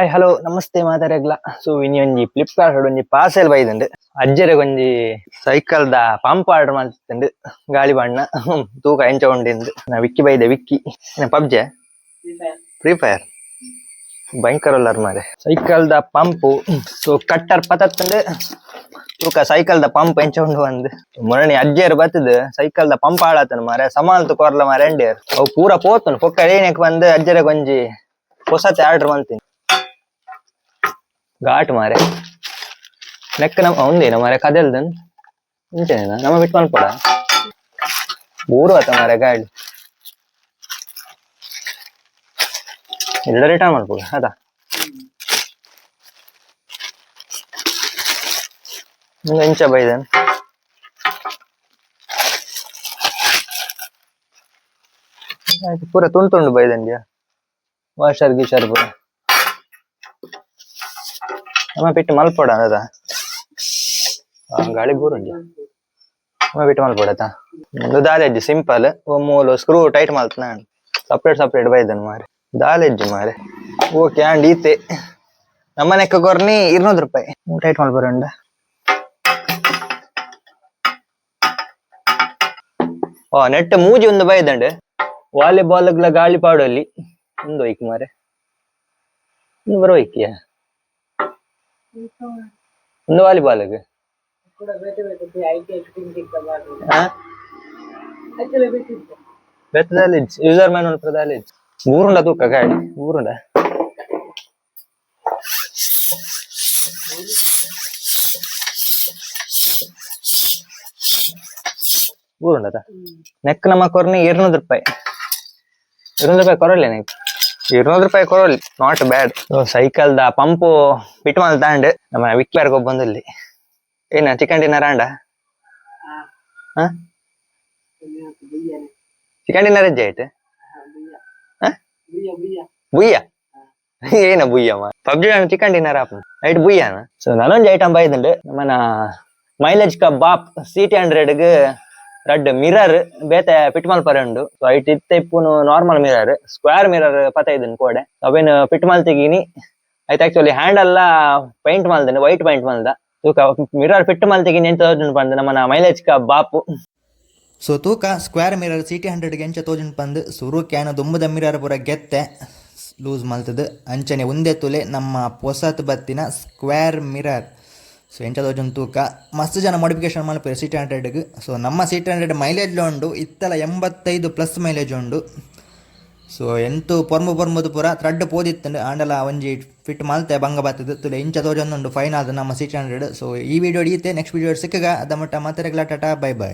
Hi hello ನಮಸ್ತೆ ಮಾತಾಡಗ್ಲ so ಇನಿ ಒಂಜಿ ಫ್ಲಿಪ್ಕಾರ್ಟ್ ಒಂಜಿ ಪಾರ್ಸೆಲ್ ಬೈದುಂಡು ಅಜ್ಜೆರೆಗ್ ಒಂಜಿ ಸೈಕಲ್ ದ ಪಂಪ್ ಆರ್ಡರ್ ಮಾಡ್ತಿಂಡು ಗಾಳಿ ಬಣ್ಣ ತೂಕ ಎಂಚ ಉಂಡಿಂದು ನಾ ವಿಕ್ಕಿ ಬೈದೆ ವಿಕ್ಕಿ ಪಬ್ಜೆ? ಫ್ರೀ ಫೈರ್ ಭಯಂಕರ ಉಳ್ಳಾರ್ ಮಾರೆ. ಸೈಕಲ್ ದ ಪಂಪ್ ಸೊ ಕಟ್ಟರ್ ಪತತ್ತಂಡು ತೂಕ ಸೈಕಲ್ ದ ಪಂಪ್ ಎಂಚ ಉಂಡು ಒಂದು ಮೊನ್ನೆ ಅಜ್ಜೇರು ಬತ್ತದ ಸೈಕಲ್ ದ ಪಂಪ್ ಆಡತನ ಮಾರೆ. ಸಮಾಲ್ತು ಕೊರ್ಲ ಮಾರೆ ಎಂಡಿಯರ್ ಅವು ಪೂರ ಪೋತುಂಡು. ಪೊಕ್ಕ ಏನೇಕ್ ಬಂದು ಅಜ್ಜೆರೆಗ್ ಒಂಜಿ ಹೊಸತೆ ಆರ್ಡರ್ ಮಾಡ್ತೀನಿ. ಘಾಟ್ ಮಾರೆ. ನೆಕ್ಕ ನಮ್ಮ ಒಂದೇನ ಮಾರೆ ಕದಲ್ದನ್ ಇಂಚೇನ ನಮ್ಮ ಬಿಟ್ಟು ಮಲ್ಪಡ ಊರು ಆತ ಮಾರೆ ಗಾಡಿ. ಎಲ್ಲ ರಿಟರ್ನ್ ಮಾಡ್ಬೋದು ಅದ ಇಂಚ ಬೈದನ್ ಪೂರ ತುಂಡು ತುಂಡು ಬೈದಂಡ್ಯ ವಾಷರ್, ಗೀಷರ್ ಪೂರ. అమ్మ ಬಿಟ್ಟು ಮಲ್ಪೋಡ ದಾದ ಗಾಳಿ ಬೂರುಂಡಿ ಅಮ್ಮ ಬಿಟ್ಟು ಮಲ್ಪಡತ್ತ? ಒಂದು ದಾಲೆಜ್ಜಿ ಸಿಂಪಲ್ ಮೂಲ ಸ್ಕ್ರೂ ಟೈಟ್ ಮಲ್ತನ ಸಪ್ರೇಟ್ ಸಪ್ರೇಟ್ ಬೈದನ್ ಮಾರೆ. ದಾಲೆಜ್ಜಿ ಮಾರೆ. ಓಕೆ ಆ್ಯಂಡ್ ಈತೆ. ನಮ್ಮ ನೆಕ್ಕ ಕೊರ್ನಿ ಇರ್ನೂರು ರೂಪಾಯಿ. ಟೈಟ್ ಮಲ್ಬರಂಡ ಓ ನೆಟ್ಟ ಮೂಜಿ ಒಂದು ಬೈದಂಡ ವಾಲಿಬಾಲ್ ಗಾಳಿ ಪಾಡಲ್ಲಿ. ಒಂದು ಒಯ್ಕ್ ಮಾರೆ. ಇನ್ನು ಬರೋ ಒಯ್ಕಿಯಾ இந்த வாலிபாலுக்கு ಬೆತ್ತದ ಲಿಡ್ಸ್ ಯೂಸರ್ ಮ್ಯಾನ್ ಉಳ್ಪದ ಲಿಡ್ಸ್ ಊರುಂಡ ತೂಕ ಗಾಡಿ. ಊರುಂಡ ಊರುಂಡದ ನೆಕ್ ನಮ್ಮ ಕೊರ್ನಿ ಇರುನೂರು ರೂಪಾಯಿ. ಇರುನೂರು ರೂಪಾಯಿ ಕೊರಲ್ಲ ನೆಕ್ ಇರ್ನೂರು ರೂಪಾಯಿ ಕೊಡೋ ನಾಟ್ ಬ್ಯಾಡ್ ಸೈಕಲ್ ದ ಪಂಪು ಬಿಟ್ಟು ಮಾಲ್ ತಾಂಡ್ ನಮ್ಮ ವಿಕ್ಲಾರ್ಗ್ ಹೋಗ್ ಬಂದು ಏನ ಚಿಕನ್ ಡಿನ್ನರ್ ಆಂಡ ಚಿಕನ್ ಡಿನ್ನರ್ ಹೆಜ್ಜೆ ಆಯ್ತು? ಬುಯ್ಯ ಏನ ಬುಯ್ಯಮ್ಮ PUBG chicken dinner app night ಬುಯ್ಯಾನ ಸೊ ನಾನೊಂದು ಐಟಮ್ ಬೈದುಂಡು ನಮ್ಮನ ಮೈಲೇಜ್ ಕಬ್ ಬಾಪ್ ಸಿಟಿ ಹಂಡ್ರೆಡ್ಗೆ ರಡ್ ಮಿರರ್ ಬೇತೆ ಪಿಟ್ ಮಲ್ಪರೆ ಉಂಡು ಐಟ್ ಇತ್ತೆ ಇಪ್ಪುನು ನಾರ್ಮಲ್ ಮಿರರ್ ಸ್ಕ್ವೇರ್ ಮಿರರ್ ಪತೈದನ್ ಕೋಡೆ. ಅವೇನು ಪಿಟ್ ಮಲ್ ತೆಗೀನಿ. ಆಯ್ತು ಆಕ್ಚುಲಿ ಹ್ಯಾಂಡ್ ಎಲ್ಲ ಪೈಂಟ್ ಮಲ್ದನೆ ವೈಟ್ ಪೈಂಟ್ ಮಲ್ದ. ತೂಕ ಮಿರರ್ ಪಿಟ್ ಮಲ್ ತೆಗೀನಿ ಎಂತ ಪಂದ್ ನಮ್ಮನ ಮೈಲೇಜ್ ಕ ಬಾಪು. ಸೊ ತೂಕ ಸ್ಕ್ವೇರ್ ಮಿರರ್ ಸಿಟಿ ಹಂಡ್ರೆಡ್ಗೆ ಎಂಚ ತೋಜನ್ ಪಂದ್. ಸುರು ಕ್ಯಾನ ದುಂಬದ ಮಿರರ್ ಪೂರ ಗೆತ್ತೆ. ಲೂಸ್ ಮಲ್ತದು. ಅಂಚನೆ ಒಂದೇ ತುಲೆ ನಮ್ಮ ಪೊಸತ್ ಬತ್ತಿನ ಸ್ಕ್ವೇರ್ ಮಿರರ್ ಸೊ ತೋಜನ್ ತೂಕ ಮಸ್ತ್ ಜನ ಮಾಡಿಫಿಕೇಶನ್ ಮಲ್ಪೇರು ಸಿ ಟಿ ಹಂಡ್ರೆಡ್ಗೆ ಸೊ ನಮ್ಮ ಸಿ ಟಿ ಹಂಡ್ರೆಡ್ ಮೈಲೇಜ್ ಉಂಡು, ಇತ್ತಲ ಎಂಬತ್ತೈದು ಪ್ಲಸ್ ಮೈಲೇಜ್ ಉಂಡು. ಸೊ ಎಂತು ಪೊರ್ಮು ಪೊರ್ಮುದು ಪೂರ ಥ್ರೆಡ್ ಪೋದಿತ್ತುಂಡು, ಆಂಡಲ ಒಂಜಿ ಫಿಟ್ ಮಾಲ್ತೆ ಬಂಗ ಬತ್ತದ ತುಲೆ ಇಂಚ ತೋಜೊಂದುಂಡು ಫೈನ್ ಆದ ನಮ್ಮ ಸಿ ಟಿ ಹಂಡ್ರೆಡ್ ಸೊ ಈ ವಿಡಿಯೋ ಹಿಡಿಯುತ್ತೆ ನೆಕ್ಸ್ಟ್ ವಿಡಿಯೋ ಸಿಕ್ಕಗ. ಅದ ಮಟ್ಟ ಮಾತ್ರ ಟಾಟಾ ಬೈ ಬೈ